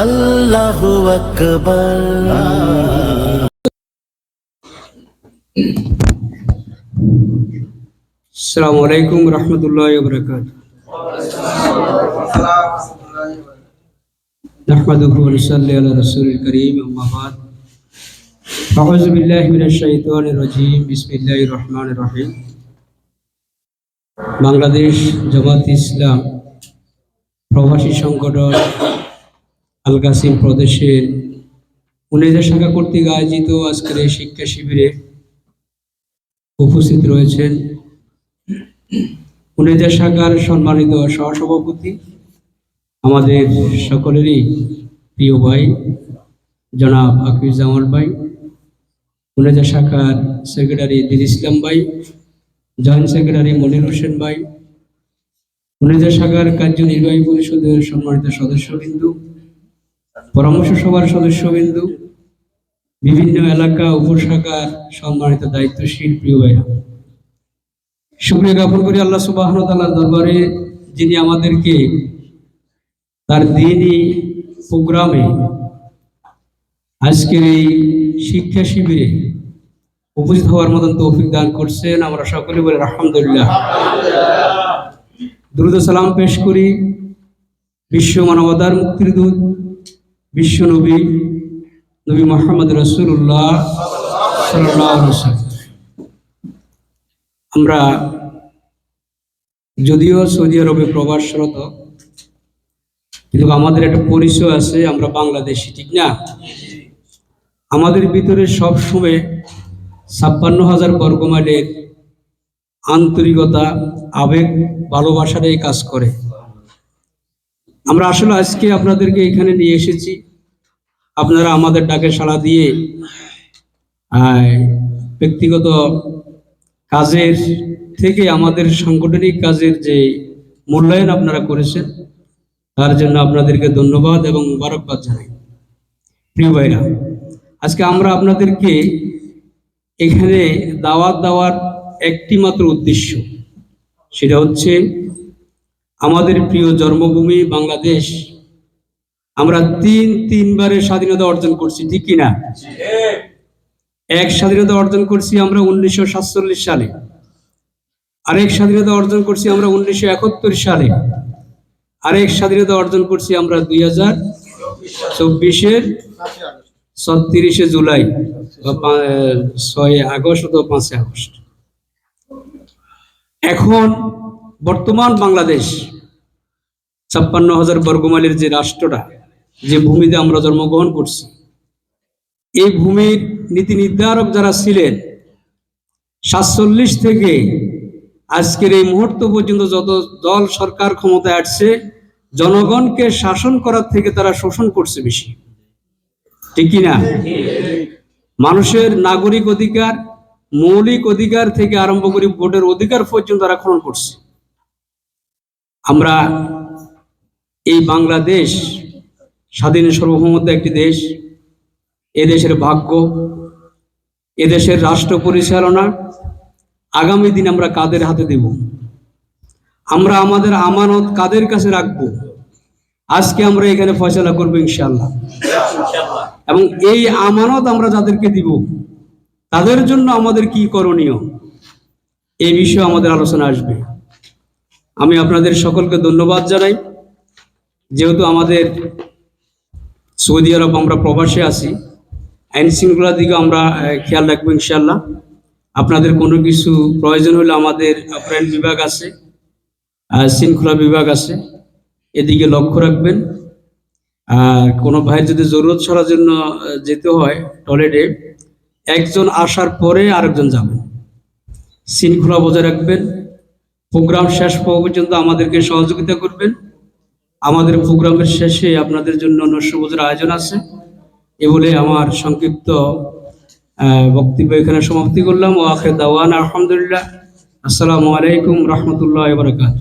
আল্লাহু আকবার আসসালামু আলাইকুম রহমতুল্লাহ বরকাত نحمده ونصلي على رسول الكريم أما بعد أعوذ بالله من الشيطان الرجيم بسم الله الرحمن الرحيم বাংলাদেশ জামাত ইসলাম প্রবাসী সংগঠন আল কাসিম প্রদেশের উনিজা শাখা কর্তৃক আয়োজিত আজকের এই শিক্ষা শিবিরে উপস্থিত রয়েছেন উনিজা শাখার সম্মানিত সহসভাপতি, আমাদের সকলেরই প্রিয় ভাই, জনাব আকিউজ্জামান ভাই উনিজা শাখার সেক্রেটারি দিল ইসলাম ভাই, জয়েন্ট সেক্রেটারি মনির হোসেন ভাই উনিজা শাখার কার্যনির্বাহী পরিষদের সম্মানিত সদস্যবিন্দু পরামর্শ সভার সদস্যবিন্দু বিভিন্ন এলাকা উপশাখার সম্মানিত দায়িত্বশীল প্রিয় ভাইরা শুক্রিয়া জ্ঞাপন করি আল্লাহ সুবাহ তাআলার দরবারে যিনি আমাদেরকে তার দিনই প্রোগ্রামে আজকের এই শিক্ষা শিবিরে উপস্থিত হওয়ার মতন তৌফিক দান করছেন আমরা সকলে বলে আলহামদুলিল্লাহ। দ্রুত সালাম পেশ করি বিশ্ব মানবতার মুক্তির দূত বিশ্ব নবী মোহাম্মদ রসুল্লাহ সাল্লাহ আমরা যদিও সৌদি আরবে প্রবাসরত, কিন্তু আমাদের একটা পরিচয় আছে, আমরা বাংলাদেশি, ঠিক না? আমাদের ভিতরে সব সময় ছাপ্পান্ন হাজার বর্গমাইলের আন্তরিকতা, আবেগ, ভালোবাসাটাই কাজ করে। আমরা আসলে আজকে আপনাদেরকে এখানে নিয়ে এসেছি। আপনারা আমাদের ডাকে সাড়া দিয়ে ব্যক্তিগত কাজের থেকে আমাদের সাংগঠনিক কাজের যে মূল্যায়ন আপনারা করেছেন, তার জন্য আপনাদেরকে ধন্যবাদ এবং মুবারকবাদ জানাই। প্রিয় ভাইরা, আজকে আমরা আপনাদেরকে এখানে দাওয়াত দেওয়ার একটি মাত্র উদ্দেশ্য, সেটা হচ্ছে আমাদের প্রিয় জন্মভূমি বাংলাদেশ, আমরা তিন তিনবারের স্বাধীনতা অর্জন করছি, ঠিক কিনা? এক স্বাধীনতা অর্জন করছি আমরা উনিশশো সাতচল্লিশ সালে, আরেক স্বাধীনতা অর্জন করছি আমরা উনিশশো একাত্তর সালে, আরেক স্বাধীনতা অর্জন করছি আমরা দুই হাজার চব্বিশের ছত্রিশে জুলাই ছয় আগস্ট অথবা পাঁচই আগস্ট। এখন বর্তমান বাংলাদেশ ছাপ্পান্ন হাজার বর্গমাইলের যে রাষ্ট্রটা, যে ভূমিতে আমরা জন্মগ্রহণ করছি, এই ভূমির নীতি নির্ধারক যারা ছিলেন, সাতচল্লিশ থেকে আজকের এই মুহূর্ত পর্যন্ত যত দল সরকার ক্ষমতায় আসছে, জনগণকে শাসন করার থেকে তারা শোষণ করছে বেশি। ঠিক না? মানুষের নাগরিক অধিকার, মৌলিক অধিকার থেকে আরম্ভ করে ভোটের অধিকার পর্যন্ত তারা খনন করছে। আমরা এই বাংলাদেশ স্বাধীন সার্বভৌমত্ব একটি দেশ এদেশের ভাগ্য এদেশের রাষ্ট্র পরিচালনা, আগামী দিন আমরা কাদের হাতে দেব? আমরা আমাদের আমানত কাদের কাছে রাখব? আজকে আমরা এখানে ফয়সলা করব ইনশাল্লাহ এবং এই আমানত আমরা যাদেরকে দিব, তাদের জন্য আমাদের কি করণীয়? এই বিষয়ে আমাদের আলোচনা আসবে। আমি আপনাদের সকলকে ধন্যবাদ জানাই। যেহেতু আমাদের সৌদি আরব আমরা প্রবাসে আছি, আইন শৃঙ্খলার দিকে আমরা খেয়াল রাখব ইনশাল্লাহ আপনাদের কোনো কিছু প্রয়োজন হলে আমাদের আপ্রায়ণ বিভাগ আছে শৃঙ্খলা বিভাগ আছে, এদিকে লক্ষ্য রাখবেন। আর কোনো ভাইয়ের যদি জরুরত ছাড়ার জন্য যেতে হয় টয়লেটে একজন আসার পরে আরেকজন যাবেন। শৃঙ্খলা বজায় রাখবেন। প্রোগ্রাম শেষ হওয়া পর্যন্ত আমাদেরকে সহযোগিতা করবেন। আমাদের প্রোগ্রামের শেষে আপনাদের জন্য নস্যবোধের আয়োজন আছে। এ বলে আমার সংক্ষিপ্ত বক্তব্য এখানে সমাপ্তি করলাম। ও আখের দাওয়ান, আলহামদুলিল্লাহ। আসসালামু আলাইকুম রহমতুল্লাহ বারকাত